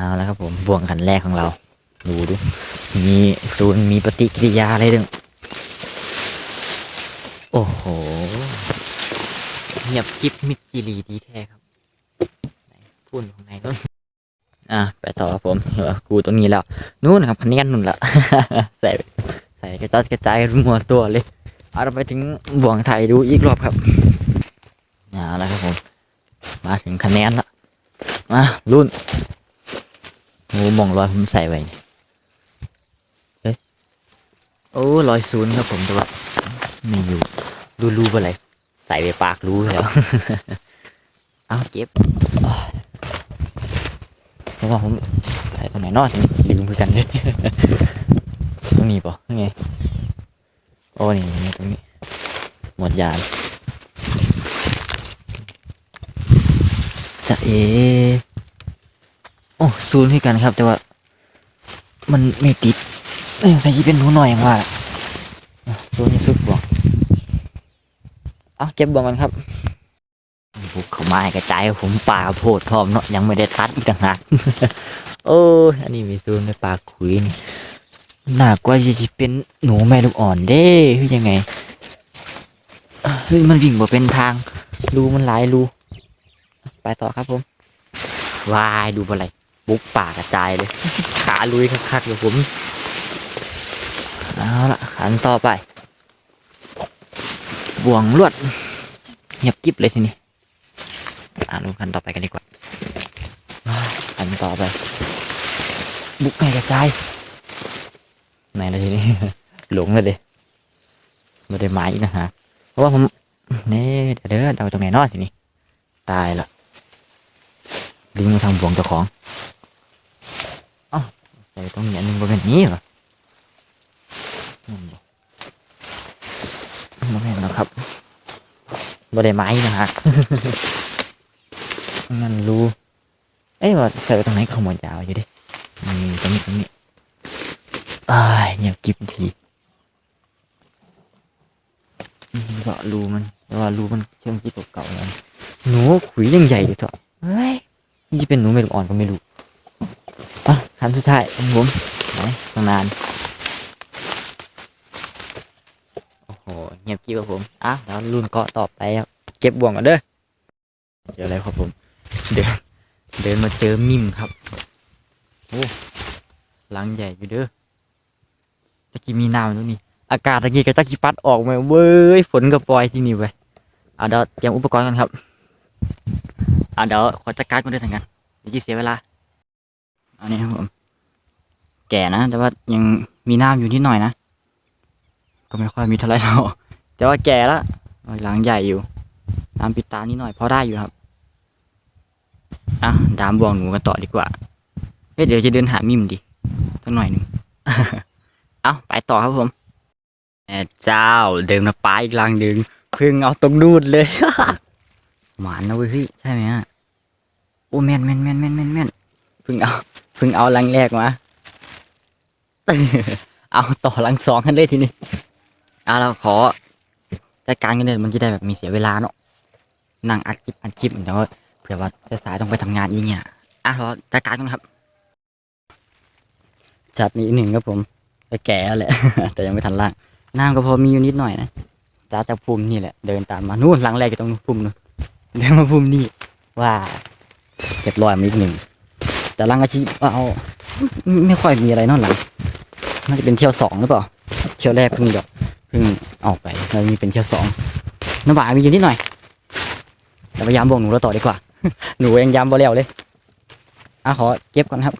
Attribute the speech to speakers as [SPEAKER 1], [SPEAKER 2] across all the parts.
[SPEAKER 1] เอาแล้วครับผมบ่วงขันแรกของเรา ดูดู มีศูนย์มีปฏิกิริยาอะไรดึงโอ้โหเงียบกิ๊บมิดจิรีดีแท้ครับไหนข้างในนู้นอะไปต่อครับผมเออกูตรงนี้แล้วนู่นครับพันนียนนู่นละใส่ใส่กระจัดกระจายมัวตัวเลยเอาเราไปถึงบ่วงไทยดูอีกรอบครับเอาแล้วครับผม มาถึงคะแนนละมารุ่น งูมองรอยผมใส่ไว้เฮ้ยโอ้รอยศูนย์ครับผมแต่ว่าไม่อยู่ดูรูอะไรใส่ไปปากรู้แล้วเอาเก็บอ้ายเพราะว่าผมใส่ตรงไหนนอกสิลืมคือกันเลยตรงนี้ปะไงโอ้นี่ตรงนี้ หมดยานจะเอ ซูนให้กันครับ แต่ว่า มันไม่ติดเอ้ใส่ที่เป็นหนูหน่อยอย่างว่าอะซูนให้สุดบ่เอาเก็บบ่มันครับบุกเข้ามาให้กระจายผมป่าโพดพร้อมเนาะยังไม่ได้ตัดอีกต่างหากโอ้อันนี้มีซูนในปากขุยนี่น่ากว่าจะเป็นหนูแม่ลูกอ่อนเด้คือยังไงเฮ้ยมันวิ่งบ่เป็นทางรูมันหลายรูไปต่อครับผมวายดูอะไร บุกป่ากระจายเลย ขาลุยคักๆเลยผม เอาละขันต่อไป บ่วงลวดเงียบกิบเลยทีนี้อ่าลงขันต่อไปกันดีกว่าขันต่อไป บุกให้กระจายไหนละทีนี้ หลงเลยเด้ไม่ได้ไม้นะฮะเพราะว่าผมนี่เดี๋ยวเดี๋ยวเอาตรงไหนนอสินี่ตายละดึงมาทางบ่วงเจ้าของ ใส่ตรงนี้อันนึงบนเป็นนี้เหรอนั่นบ่บ่แม่นหรอกครับบ่ได้ไม้นะฮะงั้นรู้เอ้ยว่าใส่ตรงไหนขโมยยาวอยู่ดินี่ตรงนี้ตรงนี้อ้ายเงียบกิบทีอืมก็รูมันแต่ว่ารูมันเชื่อมที่เก่าๆแล้วหนูขุยยังใหญ่อยู่เถอะเฮ้ยนี่จะเป็นหนูเมลูกอ่อนก็ไม่รู้อะ คันสุดท้ายของผมไหนตั้งนานโอ้โหเงียบกิ๊บครับผมอะแล้วรุ่นเกาะต่อไปครับเก็บบ่วงกันเด้อเจออะไรครับผมเดินเดินมาเจอมิมครับโอ้หลังใหญ่อยู่เด้อตะกี้มีน้ำตรงนี้ อากาศตะกี้ก็จักจิปัดออกมาเว้ยฝนก็ปล่อยที่นี่ไปอะเดี๋ยวเตรียมอุปกรณ์กันครับอะเดี๋ยวขอจัดการกันด้วยทางกันเดี๋ยวจะเสียเวลา อานี่ครับผม แก่นะ แต่ว่ายังมีน้ำอยู่นิดหน่อยนะ ก็ไม่ค่อยมีเท่าไหรหรอกแต่ว่าแก่แล้วหลังใหญ่อยู่น้ำปิดตานิดหน่อยพอได้อยู่ครับ อะดามบวงหนูกันต่อดีกว่าเฮ้ยเดี๋ยวจะเดินหามิมดิสักหน่อยหนึ่งเอาไปต่อครับผมแม่เจ้าเดินมาปลาอีกลังหนึ่งเพึ่งเอาตรงนูดเลยหวานนะเว้ยพี่ใช่ไหมฮะโอ้แม่นแม่นแม่นแม่นแม่นแม่นเพึ่งเอา เพึ่งเอาลังแรกมาเอาต่อลังสองกันเลยทีนี้อะเราขอจัดการกันเลยมันจะได้แบบมีเสียเวลาเนาะนั่งอัดคลิปอัดคลิปเดี๋ยวเผื่อว่าจะสายต้องไปทำงานอีกเนี่ยอะเราจัดการกันครับจัดมีอีกหนึ่งครับผมแก่แล้วแหละแต่ยังไม่ทันล่างน้ำก็พอมีอยู่นิดหน่อยนะจ้าจะภูมินี่แหละเดินตามมานู่นหลังแรกก็ต้องภูมินู่นเดินมาภูมินี่ว่าเก็บรอยมาอีกหนึ่ง แต่หลังอาชีพเอาไม่ไม่ค่อยมีอะไรนอกหลังน่าจะเป็นเที่ยวสองหรือเปล่าเที่ยวแรกเพิ่งแบบเพิ่งออกไปแล้วนี่เป็นเที่ยวสองน้ำหวานมีอยู่นิดหน่อยแต่พยายามบ่งหนูเราต่อดีกว่า หนูยังยามบ่แล้วเลยอะขอเก็บก่อนครับ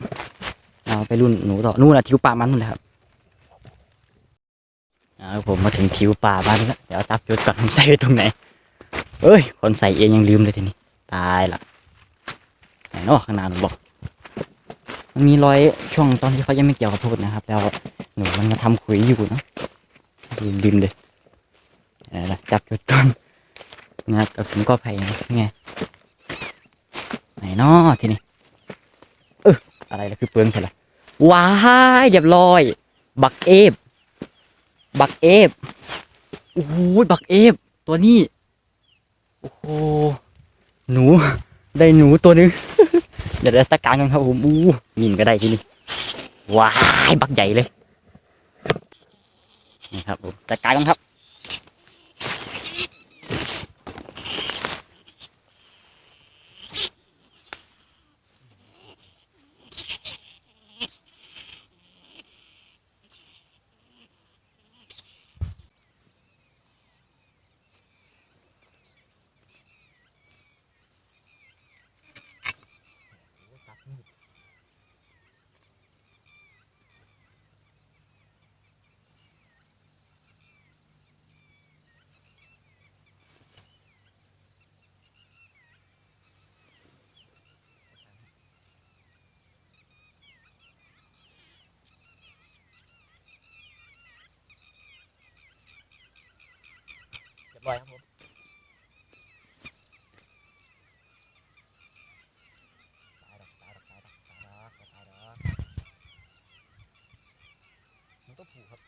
[SPEAKER 1] เอาไปรุ่นหนูต่อนู่นนะทิวปลามันนู่นแหละครับเอาผมมาถึงทิวป่าบ้านแล้วเดี๋ยวจับจุดก่อนผมใส่ไว้ตรงไหนเอ้ยคนใส่เองยังลืมเลยทีนี้ตายละไหนเนาะข้างหน้าหนูบอก มันมีรอยช่วงตอนที่เขายังไม่เกี่ยวกับพูดนะครับ แล้วหนูมันมาทำขุยอยู่นะลืมลืมเลยเดี๋ยวนะจับจุดก่อนนะครับผมก็ไผ่นะไงไหนนาะทีนี้เอออะไรล่ะคือเปลืองใช่ละว้ายเรียบร้อย บักเอฟบักเอฟโอ้โหบักเอฟตัวนี้ โอ้โหหนูได้หนูตัวนึง เดี๋ยวเดี๋ยวตะการกันครับผมอู้นิ่มก็ได้ที่นี่ว้ายบักใหญ่เลยนี่ครับผมตะการกันครับ เรียบร้อยครับผมตายดอกตายดอกตายดอกตายดอกตายดอกมันก็ผูกครับ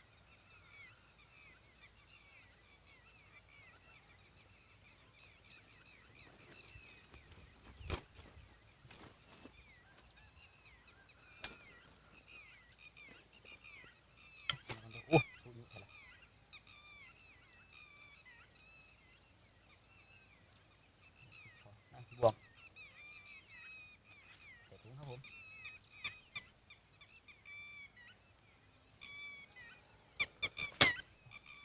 [SPEAKER 1] โอ้ผูกอยู่อะไรอะบวกใส่ถุงครับ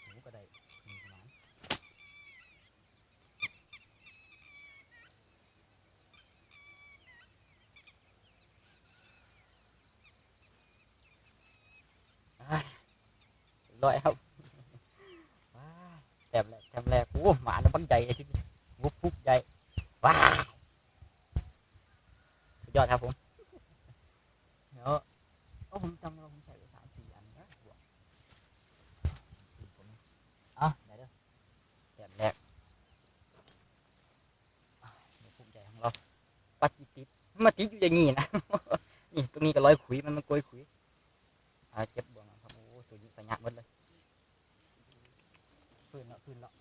[SPEAKER 1] ผมก็ได้หนึ่งประมาณอะเรียบร้อยครับว้าแต้มแรกแต้มแรกโอ้หมาน้ำบังใจไอ้ที่วุบปุ๊บใหญ่ว้าวสุดยอดครับผมเดี๋ยวเอาผมจำว่าผมใส่ไปสามสี่อันนะบวกผมอะไหนเด้อแต้มแรกอะเดี๋ยวภูมิใจของเราปัดจิตติด มาติดอยู่อย่างงี้นะ นี่ตรงนี้ก็ร้อยขุยมันมันโกยขุยอ่าเจ็บบวงครับโอ้สุดยอดสัญญาหมดเลยขึ้นแล้วขึ้นแล้ว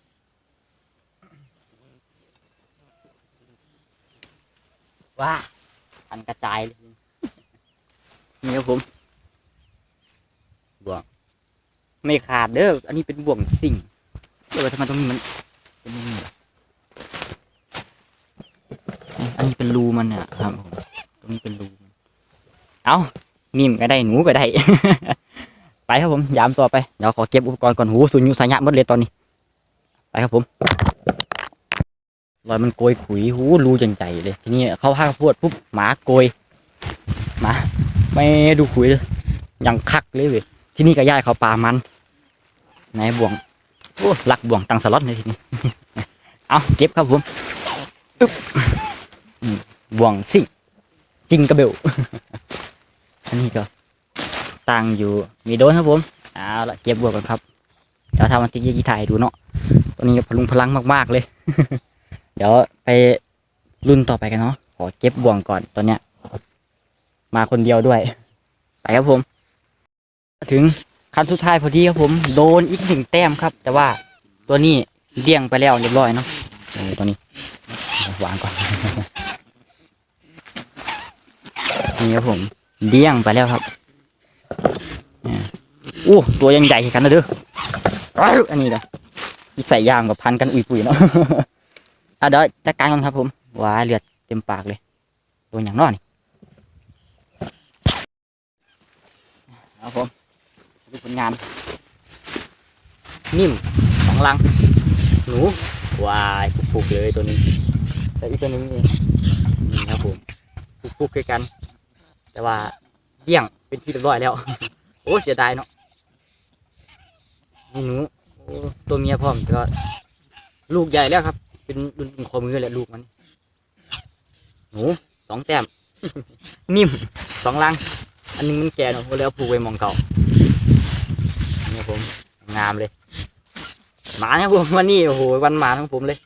[SPEAKER 1] ว้าพันกระจายเลยนี่ครับผมบ่วงไม่ขาดเด้ออันนี้เป็นบ่วงสิ่งเดี๋ยวทำไมตรงนี้มันเป็นอย่างนี้ล่ะ นี่อันนี้เป็นรูมันเนี่ยครับตรงนี้เป็นรูเอานิ่มก็ได้หนูก็ได้ ไปครับผมยามต่อไปเดี๋ยวขอเก็บอุปกรณ์ก่อนหูสุญญุสัญญาหมดเลยตอนนี้ ไปครับผมรอยมันโกยขุยหูรูจังใจเลยทีนี้เขาห้าพวดปุ๊บหมาโกยหมาไม่ดูขุยเลยยังคักเลยเว้ยที่นี่ก็ย่ายเขาปลามันไหนบ่วงโอ้หลักบ่วงตังสล็อตเลยทีนี้ เอาเก็บครับผม อึ๊บอืมบ่วงซิ่งจิงกระเบลอันนี้ก็ตั้งอยู่มีโดนครับผมเอาละเก็บบ่วงกันครับเดี๋ยวทำมันติ๊กยี่ถ่ายดูเนาะตัวนี้พลุงพลังมากๆเลย เดี๋ยวไปรุ่นต่อไปกันเนาะขอเก็บบ่วงก่อนตอนเนี้ย มาคนเดียวด้วย ไปครับผม ถึงคันสุดท้ายพอดีครับผม โดนอีกหนึ่งแต้มครับ แต่ว่าตัวนี้เดี่ยงไปแล้วเรียบร้อยเนาะตัวนี้วางก่อน นี่ครับผมเดี่ยงไปแล้วครับอู้ตัวยังใหญ่กันนะเด้ออันนี้เด้ออีกใส่ยางกับพันกันอุยปุยเนาะอะเดี๋ยวจัดการกันครับผมว้ายเลือดเต็มปากเลยตัวอย่างน้อนี่ครับผมดูผลงาน นิ่มสองลัง หนูว้ายปุกๆเลยตัวนี้แต่อีกตัวหนึงนี่นี่ครับผมปุกๆด้วยกัน แต่ว่าเดี่ยงเป็นที่เรียบร้อยแล้ว โอ้เสียดายเนาะนี่หนูตัวเมียพร้อมก็ ลูกใหญ่แล้วครับ เป็นรุ่นเป็นคอมือแหละลูกมัน หนูสองแต้มนิ่มสองลัง อันนึงมันแก่เนอะแล้วผูกไว้มองเก่าเนี่ยผมงามเลยหมาเนี่ยผมวันนี้โอ้โหวันหมาของผมเลย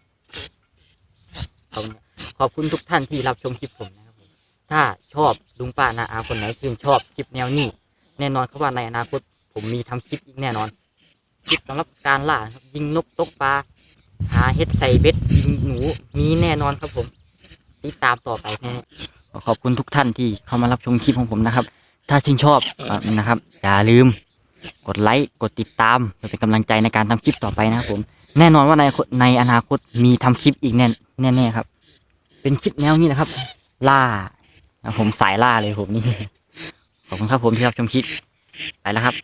[SPEAKER 1] ขอบคุณทุกท่านที่รับชมคลิปผมนะครับผม ถ้าชอบลุงป้านาอาคนไหนชื่นชอบคลิปแนวนี้ แน่นอนครับว่าในอนาคต ผมมีทำคลิปอีกแน่นอนคลิปสำหรับการล่าครับยิงนกตกปลาหาเห็ดใส่เบ็ดยิงหนูมีแน่นอนครับผมติดตามต่อไปแน่ขอขอบคุณทุกท่านที่เข้ามารับชมคลิปของผมนะครับ ถ้าชื่นชอบนะครับอย่าลืมกดไลค์กดติดตามเพื่อเป็นกำลังใจในการทำคลิปต่อไปนะครับผมแน่นอนว่าในในอนาคตมีทำคลิปอีกแน่แน่ครับ เป็นคลิปแนวนี้นะครับ ล่า ผมสายล่าเลยผมนี่ ขอบคุณครับผมที่รับชมคลิปไปแล้วครับ